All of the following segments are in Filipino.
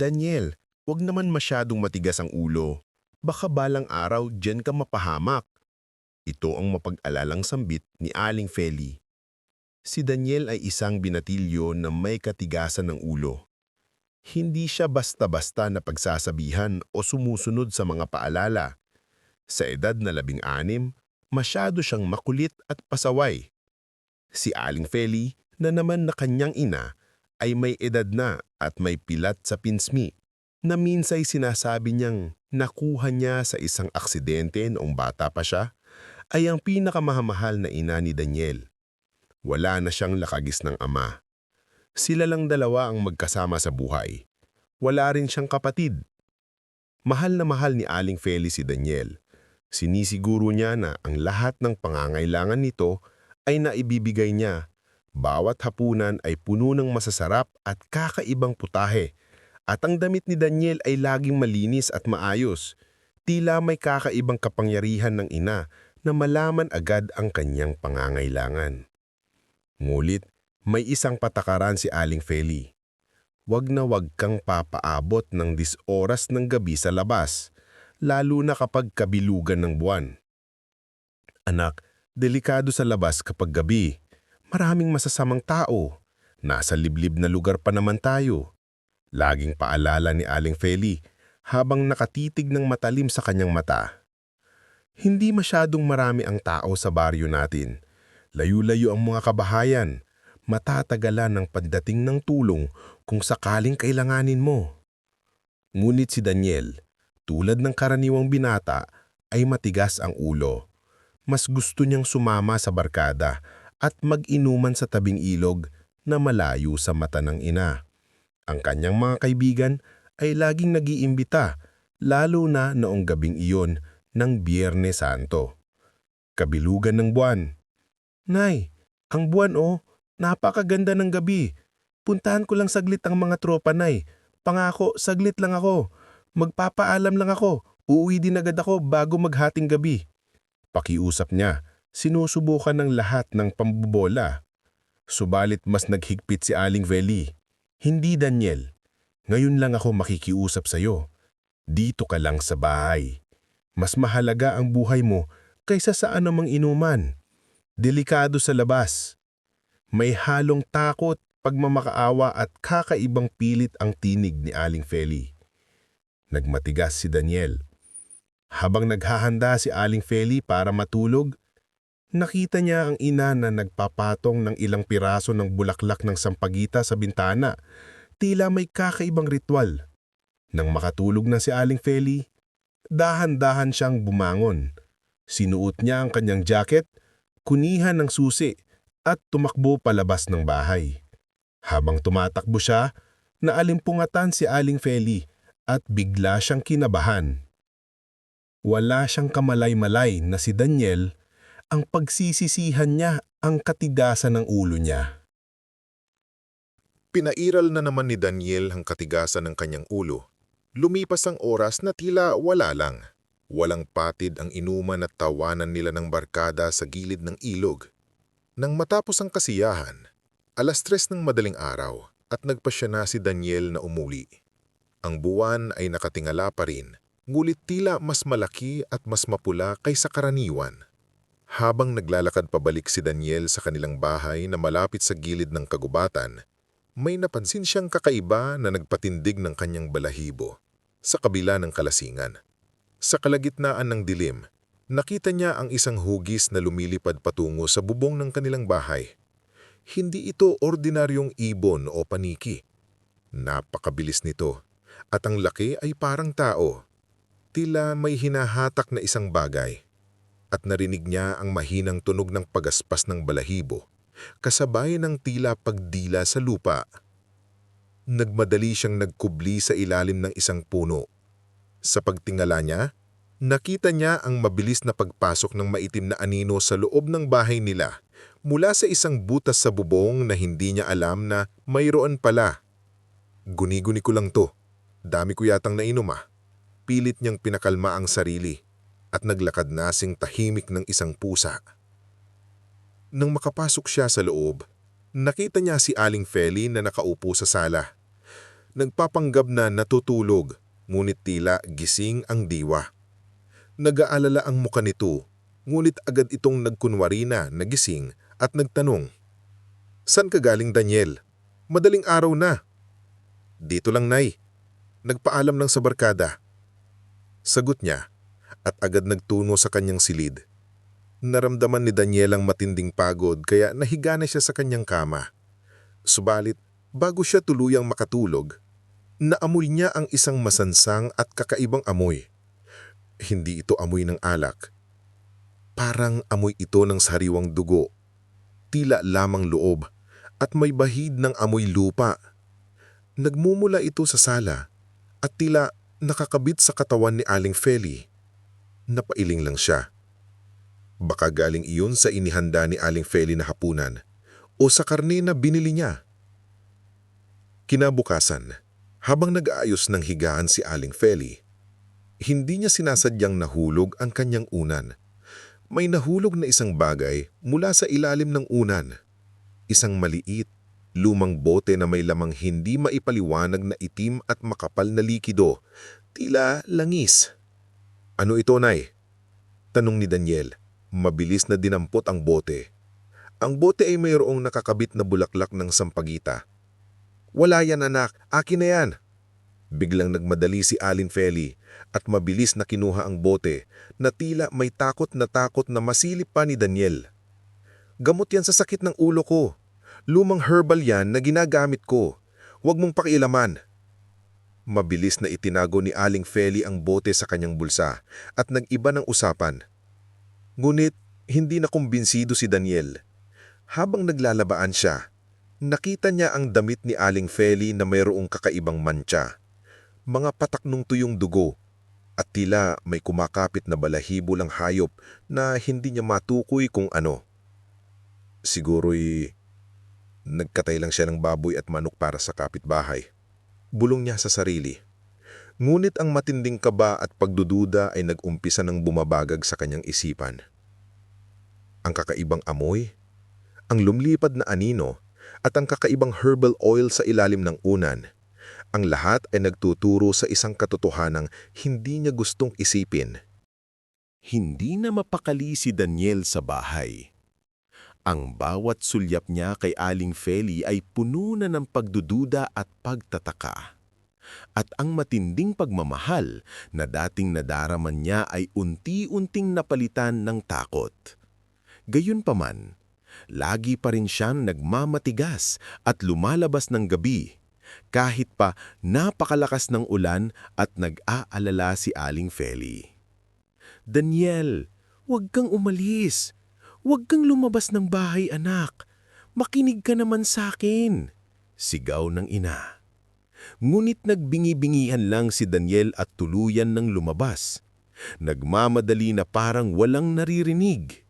Daniel, wag naman masyadong matigas ang ulo. Baka balang araw dyan ka mapahamak. Ito ang mapag-alalang sambit ni Aling Feli. Si Daniel ay isang binatilyo na may katigasan ng ulo. Hindi siya basta-basta na pagsasabihan o sumusunod sa mga paalala. Sa edad na labing anim, masyado siyang makulit at pasaway. Si Aling Feli, na naman na kanyang ina, ay may edad na at may pilat sa pinsmi na minsay sinasabi niyang nakuha niya sa isang aksidente noong bata pa siya, ay ang pinakamahal na ina ni Daniel. Wala na siyang lakagis ng ama. Sila lang dalawa ang magkasama sa buhay. Wala rin siyang kapatid. Mahal na mahal ni Aling Feli si Daniel. Sinisiguro niya na ang lahat ng pangangailangan nito ay naibibigay niya. Bawat hapunan ay puno ng masasarap at kakaibang putahe. At ang damit ni Daniel ay laging malinis at maayos. Tila may kakaibang kapangyarihan ng ina na malaman agad ang kanyang pangangailangan. Ngulit, may isang patakaran si Aling Feli. Huwag na wag kang papaabot ng 10 oras ng gabi sa labas, lalo na kapag kabilugan ng buwan. Anak, delikado sa labas kapag gabi. Maraming masasamang tao. Nasa liblib na lugar pa naman tayo. Laging paalala ni Aling Feli habang nakatitig ng matalim sa kanyang mata. Hindi masyadong marami ang tao sa baryo natin. Layo-layo ang mga kabahayan. Matatagalan ng pagdating ng tulong kung sakaling kailanganin mo. Ngunit si Daniel, tulad ng karaniwang binata, ay matigas ang ulo. Mas gusto niyang sumama sa barkada at mag-inuman sa tabing ilog na malayo sa mata ng ina. Ang kanyang mga kaibigan ay laging nag-iimbita, lalo na noong gabing iyon ng Biyernes Santo. Kabilugan ng buwan. Nay, ang buwan oh, napakaganda ng gabi. Puntahan ko lang saglit ang mga tropa, Nay. Pangako, saglit lang ako. Magpapaalam lang ako. Uuwi din agad ako bago maghating gabi. Pakiusap niya, sinusubukan ng lahat ng pambubola. Subalit mas naghigpit si Aling Veli. Hindi Daniel. Ngayon lang ako makikiusap sa'yo. Dito ka lang sa bahay. Mas mahalaga ang buhay mo kaysa sa anumang inuman. Delikado sa labas. May halong takot, pagmamakaawa at kakaibang pilit ang tinig ni Aling Feli. Nagmatigas si Daniel. Habang naghahanda si Aling Feli para matulog, nakita niya ang ina na nagpapatong ng ilang piraso ng bulaklak ng sampagita sa bintana. Tila may kakaibang ritual. Nang makatulog na si Aling Feli, dahan-dahan siyang bumangon. Sinuot niya ang kanyang jacket, kunihan ng susi at tumakbo palabas ng bahay. Habang tumatakbo siya, naalimpungatan si Aling Feli at bigla siyang kinabahan. Wala siyang kamalay-malay na si Daniel ang pagsisisihan niya ang katigasan ng ulo niya. Pinairal na naman ni Daniel ang katigasan ng kanyang ulo. Lumipas ang oras na tila wala lang. Walang patid ang inuman at tawanan nila ng barkada sa gilid ng ilog. Nang matapos ang kasiyahan, alas tres ng madaling araw at nagpa siya na si Daniel na umuli. Ang buwan ay nakatingala pa rin, ngulit tila mas malaki at mas mapula kaysa karaniwan. Habang naglalakad pabalik si Daniel sa kanilang bahay na malapit sa gilid ng kagubatan, may napansin siyang kakaiba na nagpatindig ng kanyang balahibo sa kabila ng kalasingan. Sa kalagitnaan ng dilim, nakita niya ang isang hugis na lumilipad patungo sa bubong ng kanilang bahay. Hindi ito ordinaryong ibon o paniki. Napakabilis nito at ang laki ay parang tao. Tila may hinahatak na isang bagay at narinig niya ang mahinang tunog ng pagaspas ng balahibo kasabay ng tila pagdila sa lupa. Nagmadali siyang nagkubli sa ilalim ng isang puno. Sa pagtingala niya, nakita niya ang mabilis na pagpasok ng maitim na anino sa loob ng bahay nila mula sa isang butas sa bubong na hindi niya alam na mayroon pala. Guni-guni ko lang to. Dami ko yatang nainom ah. Pilit niyang pinakalma ang sarili at naglakad na sing tahimik ng isang pusa. Nang makapasok siya sa loob, nakita niya si Aling Feli na nakaupo sa sala. Nagpapanggap na natutulog, ngunit tila gising ang diwa. Nag-aalala ang muka nito, ngunit agad itong nagkunwari na nagising at nagtanong. San ka galing Daniel? Madaling araw na. Dito lang nay. Nagpaalam lang sa barkada. Sagot niya at agad nagtuno sa kanyang silid. Naramdaman ni Daniel ang matinding pagod kaya nahiga na siya sa kanyang kama. Subalit, bago siya tuluyang makatulog, naamoy niya ang isang masansang at kakaibang amoy. Hindi ito amoy ng alak. Parang amoy ito ng sariwang dugo. Tila lamang loob at may bahid ng amoy lupa. Nagmumula ito sa sala at tila nakakabit sa katawan ni Aling Feli. Napailing lang siya. Baka galing iyon sa inihanda ni Aling Feli na hapunan o sa karne na binili niya. Kinabukasan, habang nag-aayos ng higaan si Aling Feli, hindi niya sinasadyang nahulog ang kanyang unan. May nahulog na isang bagay mula sa ilalim ng unan. Isang maliit, lumang bote na may lamang hindi maipaliwanag na itim at makapal na likido, tila langis. Ano ito, Nay? Tanong ni Daniel. Mabilis na dinampot ang bote. Ang bote ay mayroong nakakabit na bulaklak ng sampagita. Wala yan anak, akin na yan. Biglang nagmadali si Alin Feli at mabilis na kinuha ang bote na tila may takot na takot na masilip pa ni Daniel. Gamot yan sa sakit ng ulo ko. Lumang herbal yan na ginagamit ko. Huwag mong pakialaman. Mabilis na itinago ni Aling Feli ang bote sa kanyang bulsa at nag-iba ng usapan. Ngunit hindi na kumbinsido si Daniel. Habang naglalabaan siya, nakita niya ang damit ni Aling Feli na mayroong kakaibang mantsa. Mga patak nung tuyong dugo at tila may kumakapit na balahibo lang hayop na hindi niya matukoy kung ano. Siguro'y nagkatay lang siya ng baboy at manok para sa kapitbahay. Bulong niya sa sarili. Ngunit ang matinding kaba at pagdududa ay nag-umpisa ng bumabagag sa kanyang isipan. Ang kakaibang amoy, ang lumlipad na anino, at ang kakaibang herbal oil sa ilalim ng unan, ang lahat ay nagtuturo sa isang katotohanang hindi niya gustong isipin. Hindi na mapakali si Daniel sa bahay. Ang bawat sulyap niya kay Aling Feli ay puno na ng pagdududa at pagtataka. At ang matinding pagmamahal na dating nadaraman niya ay unti-unting napalitan ng takot. Gayunpaman, lagi pa rin siyang nagmamatigas at lumalabas ng gabi kahit pa napakalakas ng ulan at nag-aalala si Aling Feli. Daniel, huwag kang umalis. Huwag kang lumabas ng bahay, anak. Makinig ka naman sa akin. Sigaw ng ina. Ngunit nagbingi-bingihan lang si Daniel at tuluyan ng lumabas. Nagmamadali na parang walang naririnig.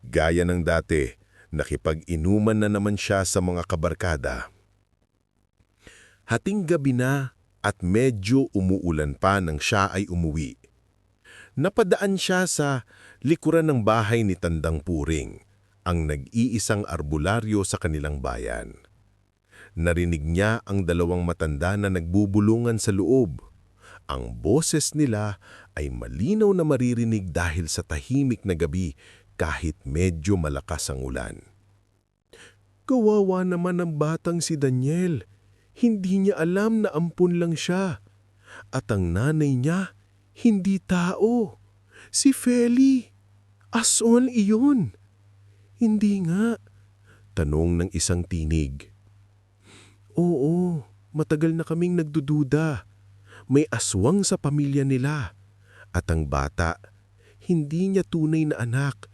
Gaya ng dati, nakipag-inuman na naman siya sa mga kabarkada. Hating gabi na at medyo umuulan pa nang siya ay umuwi. Napadaan siya sa likuran ng bahay ni Tandang Puring, ang nag-iisang arbularyo sa kanilang bayan. Narinig niya ang dalawang matanda na nagbubulungan sa loob. Ang boses nila ay malinaw na maririnig dahil sa tahimik na gabi kahit medyo malakas ang ulan. Kawawa naman ang batang si Daniel. Hindi niya alam na ampun lang siya. At ang nanay niya, hindi tao. Si Feli. Aswang iyon. Hindi nga. Tanong ng isang tinig. Oo, matagal na kaming nagdududa. May aswang sa pamilya nila. At ang bata, hindi niya tunay na anak.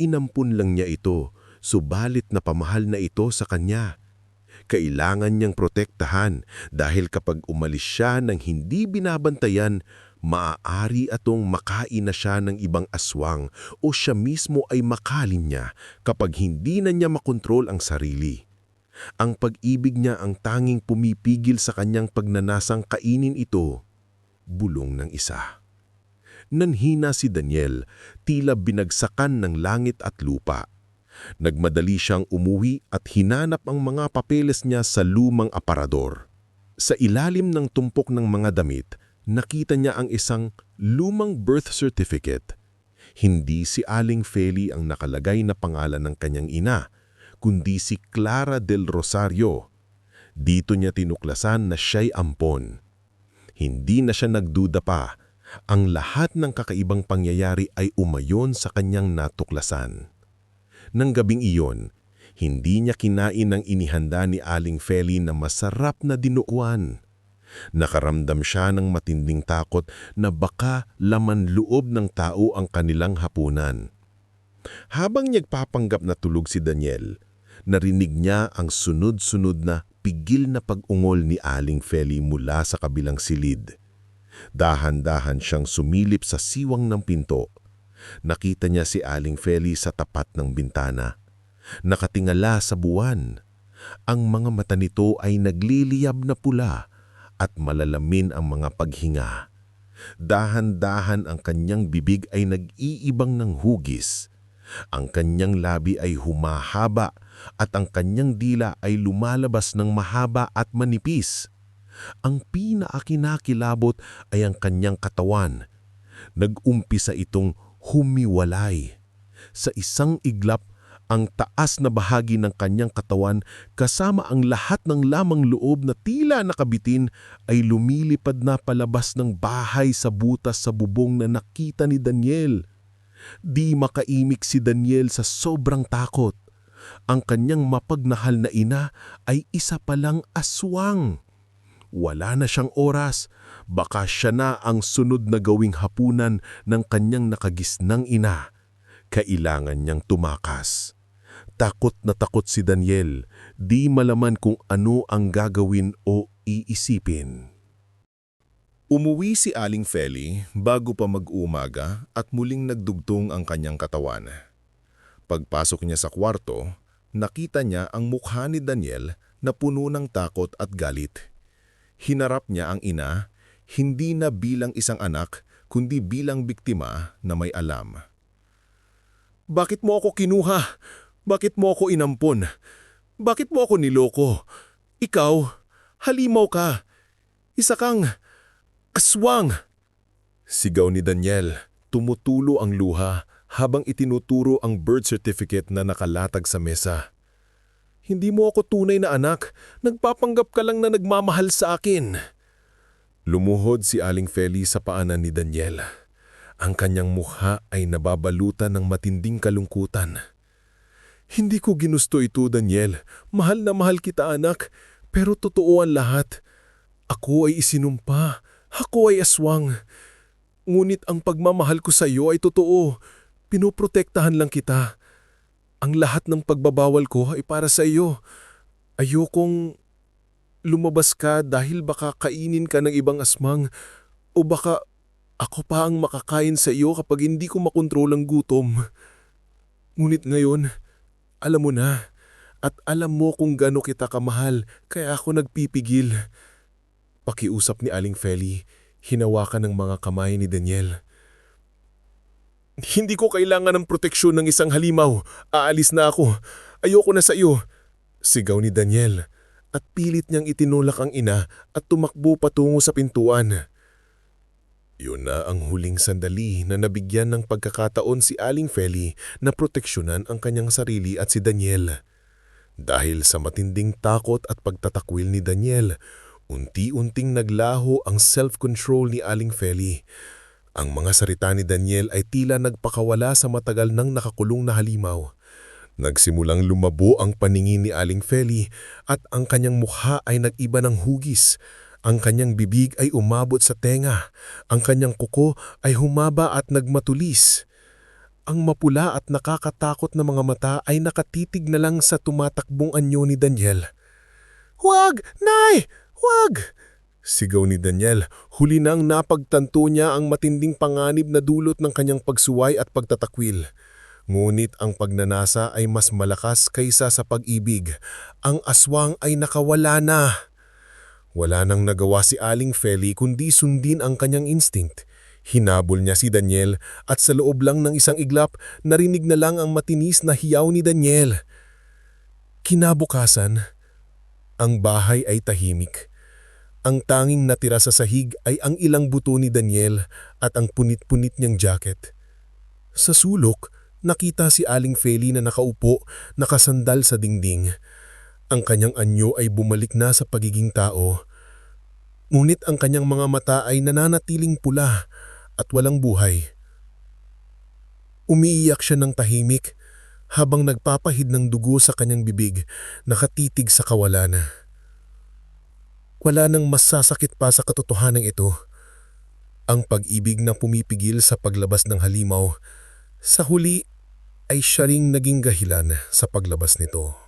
Inampun lang niya ito, subalit na pamahal na ito sa kanya. Kailangan niyang protektahan dahil kapag umalis siya ng hindi binabantayan, maaari atong makain na siya ng ibang aswang o siya mismo ay makalin niya kapag hindi na niya makontrol ang sarili. Ang pag-ibig niya ang tanging pumipigil sa kanyang pagnanasang kainin ito, bulong ng isa. Nanhina si Daniel, tila binagsakan ng langit at lupa. Nagmadali siyang umuwi at hinanap ang mga papeles niya sa lumang aparador. Sa ilalim ng tumpok ng mga damit, nakita niya ang isang lumang birth certificate. Hindi si Aling Feli ang nakalagay na pangalan ng kanyang ina, kundi si Clara del Rosario. Dito niya tinuklasan na siya'y ampon. Hindi na siya nagduda pa. Ang lahat ng kakaibang pangyayari ay umayon sa kanyang natuklasan. Nang gabing iyon, hindi niya kinain ang inihanda ni Aling Feli na masarap na dinuuan. Nakaramdam siya ng matinding takot na baka laman loob ng tao ang kanilang hapunan. Habang nagpapanggap na tulog si Daniel, narinig niya ang sunod-sunod na pigil na pag-ungol ni Aling Feli mula sa kabilang silid. Dahan-dahan siyang sumilip sa siwang ng pinto. Nakita niya si Aling Feli sa tapat ng bintana. Nakatingala sa buwan. Ang mga mata nito ay nagliliyab na pula at malalamin ang mga paghinga. Dahan-dahan ang kanyang bibig ay nag-iibang ng hugis. Ang kanyang labi ay humahaba at ang kanyang dila ay lumalabas ng mahaba at manipis. Ang pinaakinakilabot ay ang kanyang katawan. Nag-umpisa itong humiwalay. Sa isang iglap, ang taas na bahagi ng kanyang katawan kasama ang lahat ng lamang loob na tila nakabitin ay lumilipad na palabas ng bahay sa butas sa bubong na nakita ni Daniel. Di makaimik si Daniel sa sobrang takot. Ang kanyang mapagnahal na ina ay isa palang aswang. Wala na siyang oras, baka siya na ang sunod na gawing hapunan ng kanyang nakagisnang ina. Kailangan niyang tumakas. Takot na takot si Daniel, di malaman kung ano ang gagawin o iisipin. Umuwi si Aling Feli bago pa mag-umaga at muling nagdugtong ang kanyang katawan. Pagpasok niya sa kwarto, nakita niya ang mukha ni Daniel na puno ng takot at galit. Hinarap niya ang ina, hindi na bilang isang anak, kundi bilang biktima na may alam. Bakit mo ako kinuha? Bakit mo ako inampon? Bakit mo ako niloko? Ikaw, halimaw ka. Isa kang aswang. Sigaw ni Daniel, tumutulo ang luha habang itinuturo ang birth certificate na nakalatag sa mesa. Hindi mo ako tunay na anak. Nagpapanggap ka lang na nagmamahal sa akin. Lumuhod si Aling Feli sa paanan ni Daniel. Ang kanyang mukha ay nababalutan ng matinding kalungkutan. Hindi ko ginusto ito, Daniel. Mahal na mahal kita, anak. Pero totoo ang lahat. Ako ay isinumpa. Ako ay aswang. Ngunit ang pagmamahal ko sa iyo ay totoo. Pinoprotektahan lang kita. Ang lahat ng pagbabawal ko ay para sa iyo. Ayokong lumabas ka dahil baka kainin ka ng ibang asmang o baka ako pa ang makakain sa iyo kapag hindi ko makontrol ang gutom. Ngunit ngayon, alam mo na at alam mo kung gaano kita kamahal kaya ako nagpipigil. Pakiusap ni Aling Feli, hinawakan ng mga kamay ni Daniel. Hindi ko kailangan ng proteksyon ng isang halimaw. Aalis na ako. Ayoko na sa iyo. Sigaw ni Daniel at pilit niyang itinulak ang ina at tumakbo patungo sa pintuan. Yun na ang huling sandali na nabigyan ng pagkakataon si Aling Feli na proteksyonan ang kanyang sarili at si Daniel. Dahil sa matinding takot at pagtatakwil ni Daniel, unti-unting naglaho ang self-control ni Aling Feli. Ang mga salita ni Daniel ay tila nagpakawala sa matagal nang nakakulong na halimaw. Nagsimulang lumabo ang paningin ni Aling Feli at ang kanyang mukha ay nag-iba ng hugis. Ang kanyang bibig ay umabot sa tenga. Ang kanyang kuko ay humaba at nagmatulis. Ang mapula at nakakatakot na mga mata ay nakatitig na lang sa tumatakbong anyo ni Daniel. Huwag! Nay! Huwag! Sigaw ni Daniel, huli nang napagtanto niya ang matinding panganib na dulot ng kanyang pagsuway at pagtatakwil. Ngunit ang pagnanasa ay mas malakas kaysa sa pag-ibig. Ang aswang ay nakawala na. Wala nang nagawa si Aling Feli kundi sundin ang kanyang instinct. Hinabol niya si Daniel at sa loob lang ng isang iglap, narinig na lang ang matinis na hiyaw ni Daniel. Kinabukasan, ang bahay ay tahimik. Ang tanging natira sa sahig ay ang ilang buto ni Daniel at ang punit-punit niyang jacket. Sa sulok, nakita si Aling Feli na nakaupo, nakasandal sa dingding. Ang kanyang anyo ay bumalik na sa pagiging tao. Ngunit ang kanyang mga mata ay nananatiling pula at walang buhay. Umiiyak siya ng tahimik habang nagpapahid ng dugo sa kanyang bibig, nakatitig sa kawalan. Wala nang mas sasakit pa sa katotohanan ito. Ang pag-ibig na pumipigil sa paglabas ng halimaw, sa huli ay siya naging gahilan sa paglabas nito.